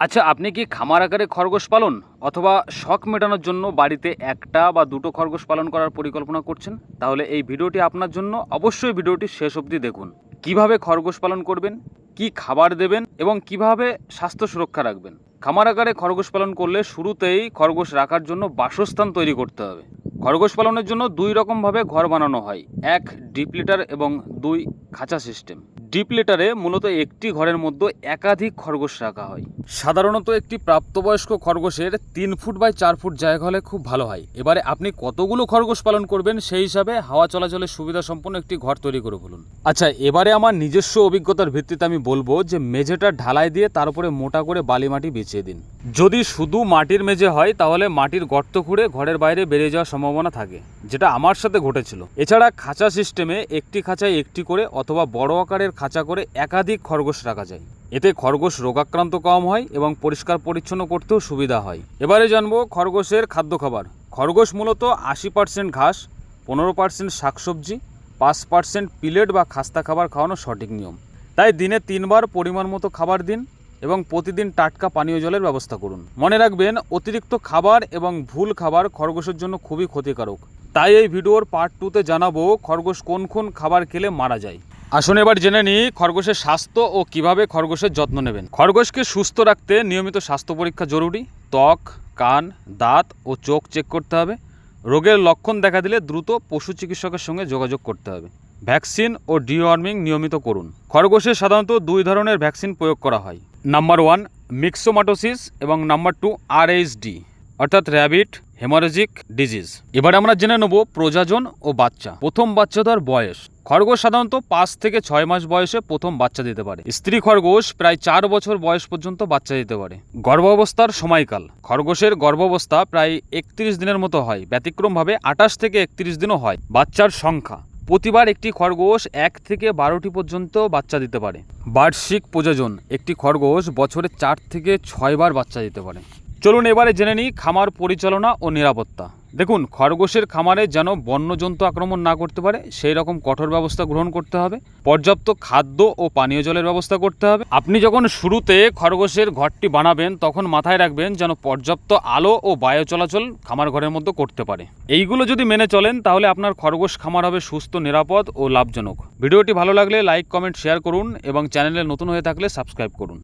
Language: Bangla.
আচ্ছা আপনি কি খামার আকারে খরগোশ পালন অথবা শখ মেটানোর জন্য বাড়িতে একটা বা দুটো খরগোশ পালন করার পরিকল্পনা করছেন? তাহলে এই ভিডিওটি আপনার জন্য অবশ্যই ভিডিওটি শেষ অবধি দেখুন। কীভাবে খরগোশ পালন করবেন? কি খাবার দেবেন? এবং কীভাবে স্বাস্থ্য সুরক্ষা রাখবেন? খামার আকারে খরগোশ পালন করলে শুরুতেই খরগোশ রাখার জন্য বাসস্থান তৈরি করতে হবে। খরগোশ পালনের জন্য দুই রকমভাবে ঘর বানানো হয়। এক ডিপ লিটার এবং দুই খাঁচা সিস্টেম। ডিপ লিটারে মূলত একটি ঘরের মধ্যে একাধিক খরগোশ রাখা হয়। সাধারণত একটি প্রাপ্তবয়স্ক খরগোশের তিন ফুট বাই চার ফুট জায়গা হলে খুব ভালো হয়। এবারে আপনি কতগুলো খরগোশ পালন করবেন সেই হিসাবে হাওয়া চলাচলের সুবিধা সম্পন্ন একটি ঘর তৈরি করে ফেলুন আচ্ছা এবারে আমার নিজস্ব অভিজ্ঞতার ভিত্তিতে আমি বলব যে মেঝেটা ঢালাই দিয়ে তার উপরে মোটা করে বালি মাটি বিছিয়ে দিন। যদি শুধু মাটির মেঝে হয়, তাহলে মাটির গর্ত খুঁড়ে ঘরের বাইরে বেরিয়ে যাওয়ার সম্ভাবনা থাকে, যেটা আমার সাথে ঘটেছিল। এছাড়া খাঁচা সিস্টেমে একটি খাঁচায় একটি করে অথবা বড় আকারের খাঁচা করে একাধিক খরগোশ রাখা যায়। এতে খরগোশ রোগাক্রান্ত কম হয় এবং পরিষ্কার পরিচ্ছন্ন করতেও সুবিধা হয়। এবারে জানব খরগোশের খাদ্য খাবার। খরগোশ মূলত আশি পার্সেন্ট ঘাস, পনেরো পার্সেন্ট শাকসবজি, পাঁচ পার্সেন্ট পিলেট বা খাস্তা খাবার খাওয়ানো সঠিক নিয়ম। তাই দিনে তিনবার পরিমাণ মতো খাবার দিন এবং প্রতিদিন টাটকা পানীয় জলের ব্যবস্থা করুন। মনে রাখবেন, অতিরিক্ত খাবার এবং ভুল খাবার খরগোশের জন্য খুবই ক্ষতিকারক। তাই এই ভিডিওর পার্ট টুতে জানাব খরগোশ কোন কোন খাবার খেলে মারা যায়। আসুন এবার জেনে নিই খরগোশের স্বাস্থ্য ও কীভাবে খরগোশের যত্ন নেবেন। খরগোশকে সুস্থ রাখতে নিয়মিত স্বাস্থ্য পরীক্ষা জরুরি। ত্বক, কান, দাঁত ও চোখ চেক করতে হবে। রোগের লক্ষণ দেখা দিলে দ্রুত পশু চিকিৎসকের সঙ্গে যোগাযোগ করতে হবে। ভ্যাকসিন ও ডিওয়ার্মিং নিয়মিত করুন। খরগোশে সাধারণত দুই ধরনের ভ্যাকসিন প্রয়োগ করা হয়। নাম্বার ওয়ান মিক্সোমাটোসিস এবং নাম্বার টু আরএইচডি অর্থাৎ র্যাবিট হেমারেজিক ডিজিজ। এবার আমরা জেনে নেব প্রজাজন ও বাচ্চা। প্রথম বাচ্চা দেওয়ার বয়স। খরগোশ সাধারণত পাঁচ থেকে ছয় মাস বয়সে প্রথম বাচ্চা দিতে পারে। স্ত্রী খরগোশ প্রায় চার বছর বয়স পর্যন্ত বাচ্চা দিতে পারে। গর্ভাবস্থার সময়কাল। খরগোশের গর্ভাবস্থা প্রায় একত্রিশ দিনের মতো হয়। ব্যতিক্রমভাবে আঠাশ থেকে একত্রিশ দিনও হয়। বাচ্চার সংখ্যা। প্রতিবার একটি খরগোশ এক থেকে বারোটি পর্যন্ত বাচ্চা দিতে পারে। বার্ষিক প্রযোজন একটি খরগোশ বছরে চার থেকে ছয়বার বাচ্চা দিতে পারে। চলুন এবারে জেনে নিই খামার পরিচালনা ও নিরাপত্তা। দেখুন, খরগোশের খামারে যেন বন্যজন্তু আক্রমণ না করতে পারে, সেই রকম কঠোর ব্যবস্থা গ্রহণ করতে হবে। পর্যাপ্ত খাদ্য ও পানীয় জলের ব্যবস্থা করতে হবে। আপনি যখন শুরুতে খরগোশের ঘরটি বানাবেন, তখন মাথায় রাখবেন যেন পর্যাপ্ত আলো ও বায়ু চলাচল খামার ঘরের মধ্যে করতে পারে। এইগুলো যদি মেনে চলেন, তাহলে আপনার খরগোশ খামার হবে সুস্থ, নিরাপদ ও লাভজনক। ভিডিওটি ভালো লাগলে লাইক, কমেন্ট, শেয়ার করুন এবং চ্যানেলে নতুন হয়ে থাকলে সাবস্ক্রাইব করুন।